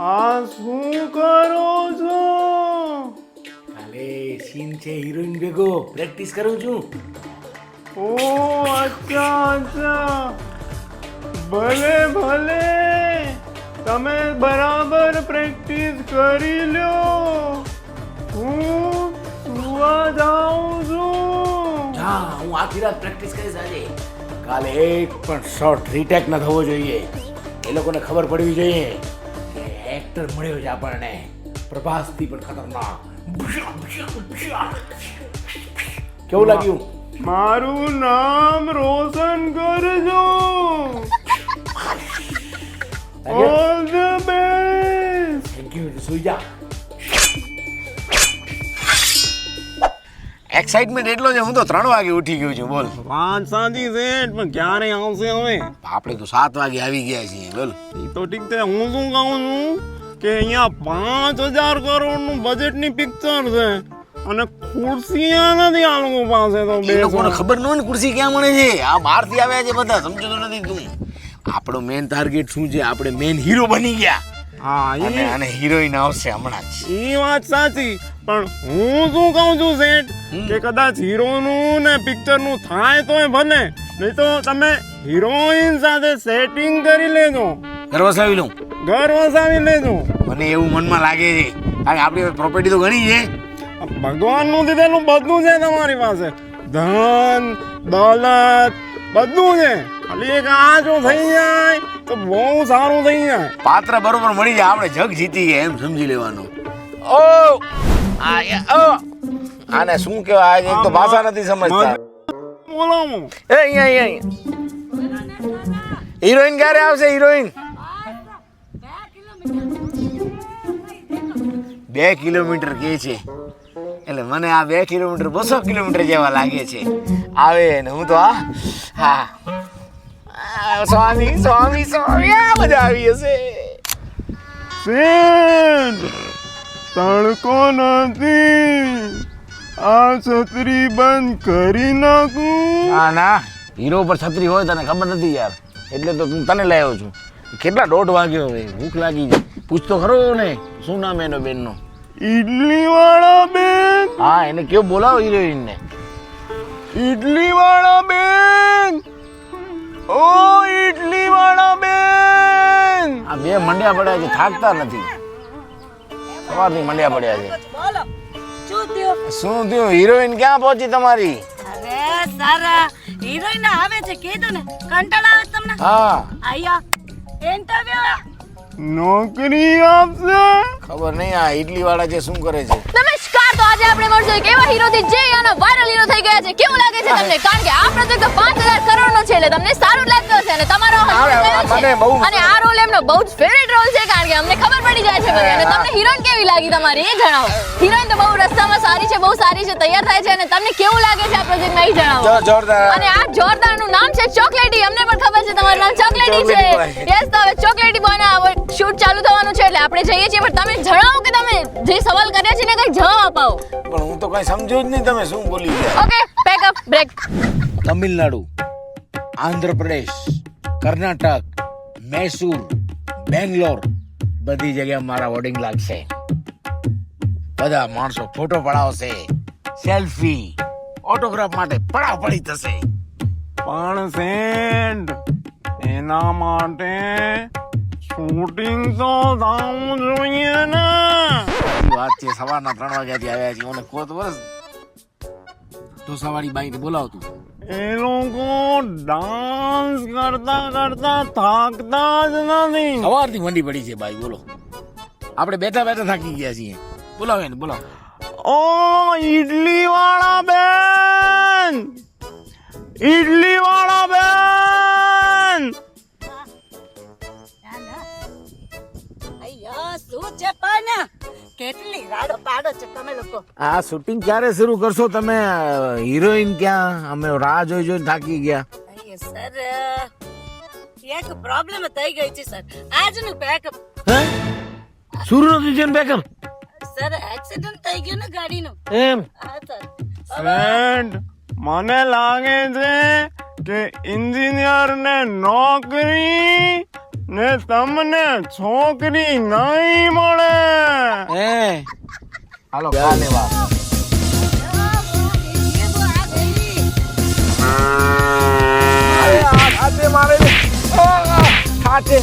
આ શું કરો છો? કાલે સીન છે હિરોઈન ભેગો. પ્રેક્ટિસ કરું છું. ઓ અચ્છા અચ્છા. ભલે ભલે. તમે બરાબર પ્રેક્ટિસ કરી લ્યો હું સુવા જાઉં છું. હા હું આખી રાત પ્રેક્ટિસ કરીશ આજે. કાલે એક પણ શોર્ટ રીટેક ન થવો જોઈએ. એ લોકોને ખબર પડવી જોઈએ. એક્ટર મળ્યો છે આપણને. પ્રભાસથી પણ ખતરનાક. કેવું લાગ્યું? મારું નામ રોશન કરજો. All the best thank you Shuja excitement એટલો છે હું તો ત્રણ વાગે ઉઠી ગયો છું બોલ. પાંચ સાંજી છે પણ ક્યારે આવશે હવે? આપણે તો સાત વાગે આવી ગયા છીએ બોલ. તો ઠીક છે હું શું કહું છું? કે અહીંયા પાંચ હજાર કરોડનું બજેટની પિક્ચર છે. અને ખુરશીયા નથી આ લોકો પાસે તો બે લોકોને ખબર ન હોય ને ખુરશી ક્યાં મળે છે? આ બહારથી આવ્યા છે બધા સમજો તો નથી તું. આપણો મેન ટાર્ગેટ શું છે? આપણે મેન હીરો બની ગયા. હા અને અને હિરોઈન આવશે હમણાં જ. એ વાત સાચી પણ હું શું કહું છું શેઠ કે કદાચ હીરોનું ને પિક્ચરનું થાય તોય ભલે નહીં તો તમે હિરોઈન સાથે સેટિંગ કરી લેજો. ઘર વસાવી લઉં ઘર વસાવી લેજો મને એવું મનમાં લાગે છે કારણ આપણી પ્રોપર્ટી તો ઘણી છે. ભગવાનનું દીધેલું બધું છે તમારી પાસે. ધન દોલત બધું છે. ખાલી એક આ જો થઈ જાય તો બહુ સારું થઈ જાય. પાત્ર બરોબર મળી જાય આપણે જગ જીતી એમ સમજી લેવાનું. ઓ! આને શું કહેવાય આજે એક તો ભાષા નથી સમજતા. બોલાવો. એ અહીંયા અહીંયા. હિરોઈન ક્યારે આવશે હિરોઈન? બે કિલોમીટર કે છે. એટલે મને આ બે કિલોમીટર બસો કિલોમીટર જેવા લાગે છે. આવે ને હું તો આ હા. સ્વામી સ્વામી સ્વામી આ બધા આવી હશે. સેન તડકો નથી. આ છત્રી બંધ કરી નાખું. ના ના. હીરો પર છત્રી હોય તને ખબર નથી યાર. એટલે તો તને લાવ્યો છું. કેટલા દોઢ વાગ્યો હવે? ભૂખ લાગી છે. પૂછતો ખરો ને શું નામ એનો બેનનો? ઈડલી વાળા બેન. હા એને કેવું બોલાવો હિરોઈન ને ઈડલી વાળા બેન. ઓ ઈડલી વાળા બેન. આ બે મંડ્યા પડ્યા છે થાકતા નથી. સવારથી મંડ્યા પડ્યા છે. શું થયું? હિરોઈન ક્યાં પહોંચી તમારી? અરે સારા. હિરોઈન આવે છે કીધું ને કંટાળા આવે તમને? હા. આયા. ઇન્ટરવ્યુ નોકરી આપશે? ખબર નહીં આ ઇડલી વાળા જે શું કરે છે? તો આજે આપણે મળશું એક એવા હીરોથી જે આનો વાયરલ હીરો થઈ ગયા છે. કેવું લાગે છે તમને? કારણ કે આ પ્રોજેક્ટ તો પાંચ હજાર કરોડ નો છે એટલે તમને સારું લાગતું હશે અને તમારો? મને બહુ- અને આ રોલ એમનો બહુ જ ફેવરેટ રોલ છે કારણ કે અમને ખબર પડી જાય છે બધી અને તમને હિરોઈન કેવી લાગી તમારી? એ જણાવો. હિરોઈન તો બહુ રસ્તામાં સારી છે બહુ સારી છે તૈયાર થાય છે અને તમને કેવું લાગે છે આ પ્રોજેક્ટમાં એ જણાવો. જોરદાર. અને આ જોરદારનું નામ છે ચોકલેટી અમને પણ ખબર છે તમારું નામ ચોકલેટી છે. યસ તો હવે ચોકલેટી બોય ના શૂટ ચાલુ થવાનું છે એટલે આપણે જઈએ છીએ. પણ તમે જણાવો કે તમે જે સવાલ કર્યા છે ને કઈ જવાબ અપાવો. પણ હું તો કઈ સમજુ જ નહીં તમે શું બોલી ગયા okay pack up break Tamil Nadu Andhra Pradesh Karnataka Mysore Bangalore બધી જગ્યાએ મારા હોર્ડિંગ લાગશે. બધા માણસો ફોટો પડાવશે સેલ્ફી ઓટોગ્રાફ માટે પડાપડી થશે. પણ સેન્ડ એના માટે શૂટિંગ તો થવું જોઈએ ને. વાત છે? સવારના ત્રણ વાગ્યાથી આવ્યા છીએ. મને કોત વર્ષ ઢોસાવાળી બાઈને બોલાવતું. એ લોકો ડાન્સ કરતા કરતા થાકતા જ નથી. સવારથી મંડી પડી છે ભાઈ બોલો. આપણે બેઠા બેઠા થાકી ગયા છીએ. બોલાવે ને બોલાવો. ઓ ઈડલી વાળા બેન. ઈડલી રાડો પાડો છો. તમે લોકો. આ શૂટિંગ ક્યારે શરૂ કરશો તમે? હિરોઈન ક્યાં? અમે રાહ જોઈ જોઈને થાકી ગયા. અయ్యో સર એક પ્રોબ્લેમ થઈ ગઈ છે સર. આજનું બેકઅપ હે? સુરુ નથી થયું બેકઅપ સર એક્સિડન્ટ થઈ ગયું ને ગાડીનું. એમ? હા સર. સેઠ મને લાગે છે કે એન્જિનિયર ને નોકરી ને તમને છોકરી નહીં મળે. હે હાલો કાલે વાત. મારે ખાતે